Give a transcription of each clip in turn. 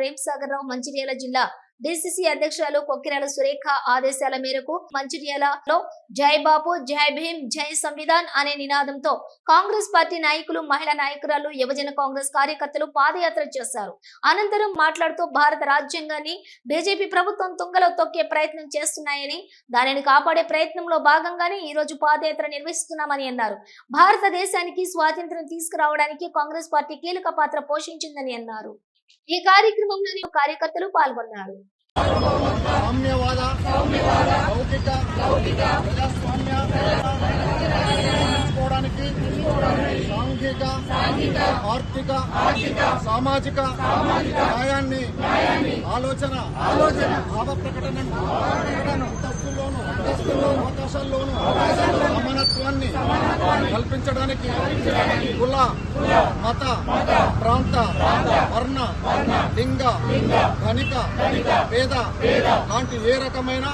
ప్రేమ్ సాగర్ రావు మంచిర్యాల జిల్లా డిసిసి అధ్యక్షురాలు కొక్కిరాల సురేఖ ఆదేశాల మేరకు మంచిర్యాలలో జై బాపు జై భీమ్ జై సంవిధాన్ అనే నినాదంతో కాంగ్రెస్ పార్టీ నాయకులు మహిళా నాయకురాలు యువజన కాంగ్రెస్ కార్యకర్తలు పాదయాత్ర చేశారు. అనంతరం మాట్లాడుతూ భారత రాజ్యాంగాన్ని బీజేపీ ప్రభుత్వం తుంగలో తొక్కే ప్రయత్నం చేస్తున్నాయని దానిని కాపాడే ప్రయత్నంలో భాగంగానే ఈ రోజు పాదయాత్ర నిర్వహిస్తున్నామని అన్నారు. భారతదేశానికి స్వాతంత్ర్యం తీసుకురావడానికి కాంగ్రెస్ పార్టీ కీలక పాత్ర పోషించిందని అన్నారు. ఈ కార్యక్రమంలోని కార్యకర్తలు పాల్గొన్నారు. సాంఘిక ఆర్థిక సామాజిక న్యాయాన్ని ఆలోచన భావ ప్రకటనను కల్పించడానికి కుల మత ప్రాంత వర్ణ లింగ ధనిక పేద లాంటి ఏ రకమైన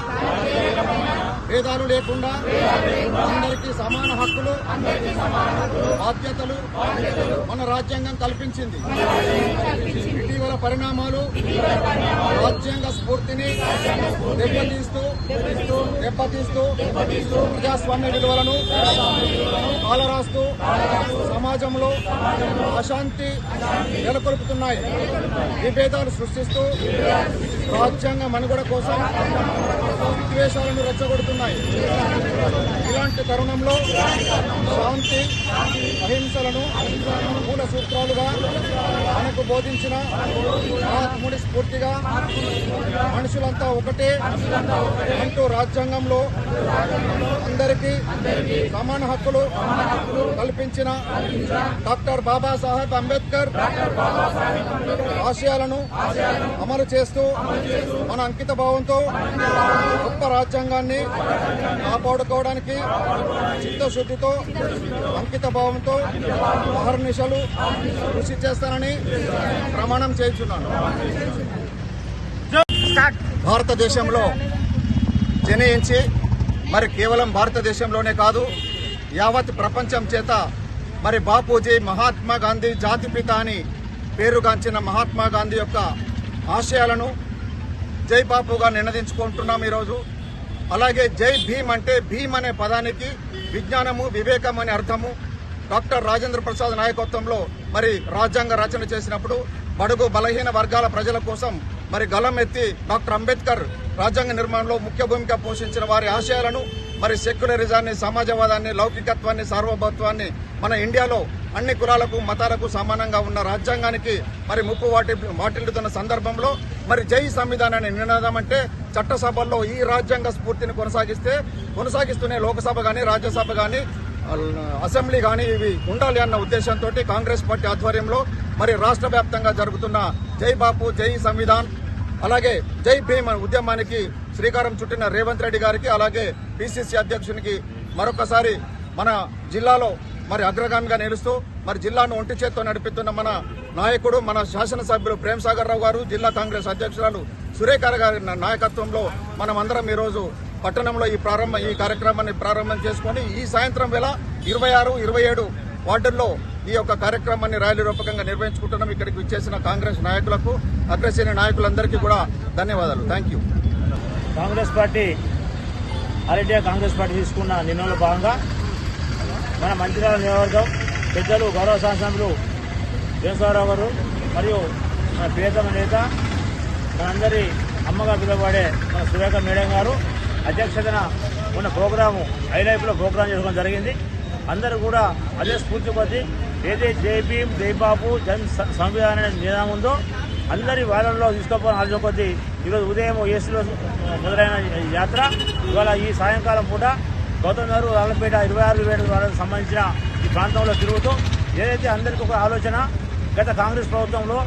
భేదాలు లేకుండా అందరికీ సమాన హక్కులు బాధ్యతలు మన రాజ్యాంగం కల్పించింది. పరిణామాలు రాజ్యాంగ స్ఫూర్తిని దెబ్బతీస్తూ దెబ్బతీస్తూ ప్రజాస్వామ్య విలువలను కాలరాస్తూ సమాజంలో అశాంతి నెలకొల్పుతున్నాయి. విభేదాలు సృష్టిస్తూ రాజ్యాంగ మనుగడ కోసం విద్వేషాలను రెచ్చగొడుతున్నాయి. ఇలాంటి తరుణంలో శాంతి అహింసలను మూల సూత్రాలుగా మనకు బోధించిన ఆత్ముడి స్ఫూర్తిగా మనుషులంతా ఒకటే అంటూ రాజ్యాంగంలో అందరికీ సమాన హక్కులు కల్పించిన డాక్టర్ బాబాసాహెబ్ అంబేద్కర్ ఆశయాలను అమలు చేస్తూ మన అంకిత భావంతో గొప్ప రాజ్యాంగాన్ని కాపాడుకోవడానికి చిత్తశుద్ధితో అంకిత భావంతో అహర్నిశలు కృషి చేస్తానని ప్రమాణం చేయించున్నాను. భారతదేశంలో జనయించి మరి కేవలం భారతదేశంలోనే కాదు యావత్ ప్రపంచం చేత మరి బాపూజీ మహాత్మా గాంధీ జాతిపిత అని పేరుగాంచిన మహాత్మా గాంధీ యొక్క ఆశయాలను జై బాపుగా నినదించుకుంటున్నాం ఈరోజు. అలాగే జై భీమ్ అంటే భీమ్ అనే పదానికి విజ్ఞానము వివేకం అనే అర్థము. డాక్టర్ రాజేంద్ర ప్రసాద్ నాయకత్వంలో మరి రాజ్యాంగ రచన చేసినప్పుడు బడుగు బలహీన వర్గాల ప్రజల కోసం మరి గలం ఎత్తి డాక్టర్ అంబేద్కర్ రాజ్యాంగ నిర్మాణంలో ముఖ్య భూమిక పోషించిన వారి ఆశయాలను మరి సెక్యులరిజాన్ని సమాజవాదాన్ని లౌకికత్వాన్ని సార్వభౌత్వాన్ని మన ఇండియాలో అన్ని కులాలకు మతాలకు సమానంగా ఉన్న రాజ్యాంగానికి మరి ముప్పు వాటి వాటిల్లుతున్న సందర్భంలో మరి జై సంవిధానాన్ని నినాదం అంటే చట్టసభల్లో ఈ రాజ్యాంగ స్ఫూర్తిని కొనసాగిస్తే కొనసాగిస్తూనే లోకసభ కానీ రాజ్యసభ కానీ అసెంబ్లీ కానీ ఇవి ఉండాలి అన్న ఉద్దేశంతో కాంగ్రెస్ పార్టీ ఆధ్వర్యంలో మరి రాష్ట్ర వ్యాప్తంగా జరుగుతున్న జై బాపు జై సంవిధాన్ అలాగే జై భీమ్ ఉద్యమానికి శ్రీకారం చుట్టిన రేవంత్ రెడ్డి గారికి అలాగే పిసిసి అధ్యక్షునికి మరొకసారి మన జిల్లాలో మరి అగ్రగామిగా నిలుస్తూ మరి జిల్లాను ఒంటి చేత్తో నడిపిస్తున్న మన నాయకుడు మన శాసనసభ్యులు ప్రేమ్ సాగర్ రావు గారు జిల్లా కాంగ్రెస్ అధ్యక్షురాలు సురేఖ గారి నాయకత్వంలో మనం అందరం ఈరోజు పట్టణంలో ఈ ప్రారంభ ఈ కార్యక్రమాన్ని ప్రారంభం చేసుకొని ఈ సాయంత్రం వేళ ఇరవై ఆరు ఇరవై ఏడు వార్డుల్లో ఈ యొక్క కార్యక్రమాన్ని ర్యాలీ రూపకంగా నిర్వహించుకుంటున్నాం. ఇక్కడికి విచ్చేసిన కాంగ్రెస్ నాయకులకు అగ్రశ్రేణి నాయకులందరికీ కూడా ధన్యవాదాలు. Thank you Congress party all India Congress party తీసుకున్న నిర్ణయంలో భాగంగా మన మంత్రివర్గ నియోజకవర్గం పెద్దలు గౌరవ శాసనసభ్యులు జయస్వరరావు గారు మరియు మన ప్రియతమ నేత మనందరి అమ్మగా పిలువబడే మన సురేఖ మేడం గారు అధ్యక్షతన ఉన్న ప్రోగ్రాము హైలైఫ్లో ప్రోగ్రాం చేసుకోవడం జరిగింది. అందరూ కూడా అదే స్ఫూర్తి కొద్దీ ఏదైతే జై భీమ్ జై బాబు జన్ సంవిధానం ఉందో అందరి వాళ్ళలో తీసుకోపోవడం ఆలోచన కొద్దీ ఈరోజు ఉదయం ఏసీలో మొదలైన యాత్ర. ఇవాళ ఈ సాయంకాలం పూట గౌతమ్ గారు రాళ్ళపేట ఇరవై ఆరు వేల వాళ్ళకి సంబంధించిన ఈ ప్రాంతంలో తిరుగుతూ ఏదైతే అందరికీ ఒక ఆలోచన గత కాంగ్రెస్ ప్రభుత్వంలో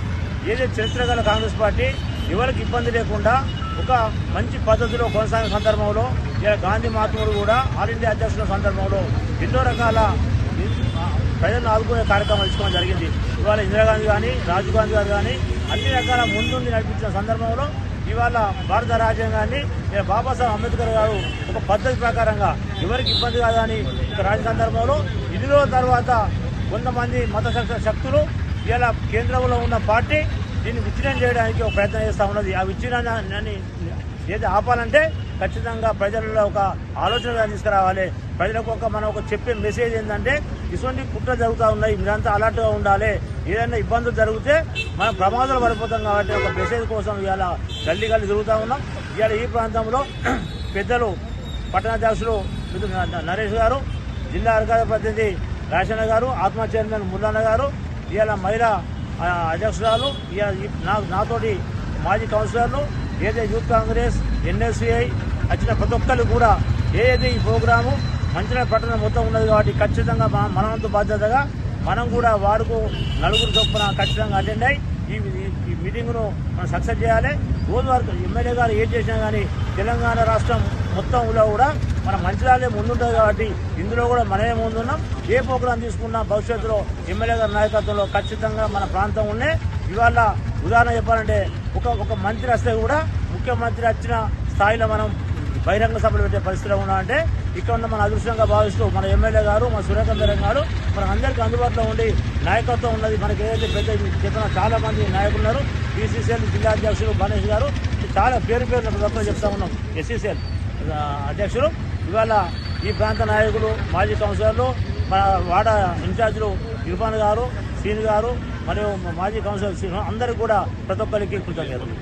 ఏదైతే చరిత్ర గల కాంగ్రెస్ పార్టీ ఎవరికి ఇబ్బంది లేకుండా ఒక మంచి పద్ధతిలో కొనసాగిన సందర్భంలో ఇలా గాంధీ మహాత్ముడు కూడా ఆల్ ఇండియా అధ్యక్షుల సందర్భంలో ఎన్నో రకాల ప్రజలను ఆదుకునే కార్యక్రమం తీసుకోవడం జరిగింది. ఇవాళ ఇందిరాగాంధీ కానీ రాజీవ్ గాంధీ గారు కానీ అన్ని రకాల ముందుండి నడిపించిన సందర్భంలో ఇవాళ భారత రాజ్యాంగాన్ని బాబాసాహెబ్ అంబేద్కర్ గారు ఒక పద్ధతి ప్రకారంగా ఎవరికి ఇబ్బంది కాదని ఒక రాజ్య సందర్భంలో ఇదిలో తర్వాత కొంతమంది మత శక్తులు ఇలా కేంద్రంలో ఉన్న పార్టీ దీన్ని విచ్ఛిన్నం చేయడానికి ఒక ప్రయత్నం చేస్తూ ఉన్నది. ఆ విచ్ఛిన్నాన్ని ఏది ఆపాలంటే ఖచ్చితంగా ప్రజలలో ఒక ఆలోచన తీసుకురావాలి. ప్రజలకు ఒక మనం ఒక చెప్పే మెసేజ్ ఏంటంటే ఇటువంటి కుట్ర జరుగుతూ ఉన్నాయి మీరంతా అలర్ట్గా ఉండాలి. ఏదైనా ఇబ్బందులు జరిగితే మనం ప్రమాదాలు పడిపోతాం కాబట్టి ఒక మెసేజ్ కోసం ఇవాళ గల్లీ గల్లీ తిరుగుతూ ఉన్నాం. ఇవాళ ఈ ప్రాంతంలో పెద్దలు పట్టణాధ్యక్షులు నరేష్ గారు జిల్లా అధికార ప్రతినిధి రాజన్న గారు ఆత్మ చైర్మన్ ముల్లన్న గారు ఇవాళ మహిళా అధ్యక్షురాలు ఇవాళ నా నాతోటి మాజీ కౌన్సిలర్లు ఏదైతే యూత్ కాంగ్రెస్ ఎన్ఎస్సిఐ వచ్చిన ప్రతి ఒక్కరు కూడా ఏది ఈ ప్రోగ్రాము మంచిర్యాల పట్టణం మొత్తం ఉన్నది కాబట్టి ఖచ్చితంగా మన- మనవంతు బాధ్యతగా మనం కూడా వాడుకు నలుగురు చొప్పున ఖచ్చితంగా అటెండ్ అయ్యి ఈ ఈ- ఈ మీటింగ్ను మనం సక్సెస్ చేయాలి. రోజు వరకు ఎమ్మెల్యే గారు ఏం చేసినా కానీ తెలంగాణ రాష్ట్రం మొత్తంలో కూడా మన మంచిర్యాలే ముందుంటుంది కాబట్టి ఇందులో కూడా మనమే ముందున్నాం. ఏ ప్రోగ్రాం తీసుకున్నా భవిష్యత్తులో ఎమ్మెల్యే గారి నాయకత్వంలో ఖచ్చితంగా మన ప్రాంతం ఉండే. ఇవాళ ఉదాహరణ చెప్పాలంటే ఒక ఒక మంత్రి వస్తే కూడా ముఖ్యమంత్రి వచ్చిన స్థాయిలో మనం బహిరంగ సభలు పెట్టే పరిస్థితిలో ఉన్నామంటే ఇక్కడ ఉన్న మన అదృష్టంగా భావిస్తూ మన ఎమ్మెల్యే గారు మన సురేఖందరం గారు మన అందరికీ అందుబాటులో ఉండి నాయకత్వం ఉన్నది. మనకి ఏదైతే పెద్ద చెప్పిన చాలా మంది నాయకులు ఉన్నారు బీసీసీఎల్ జిల్లా అధ్యక్షులు గణేష్ గారు చాలా పేరు పేరు ప్రతి చెప్తా ఉన్నాం. ఎస్సీసీఎల్ అధ్యక్షులు. ఇవాళ ఈ ప్రాంత నాయకులు మాజీ కౌన్సిలర్లు మన వాడ ఇన్ఛార్జీలు ఇర్ఫాన్ గారు సీని గారు మరియు మాజీ కౌన్సిలర్ శ్రీను అందరికీ కూడా ప్రతి ఒక్కరికి కృతజ్ఞతలు.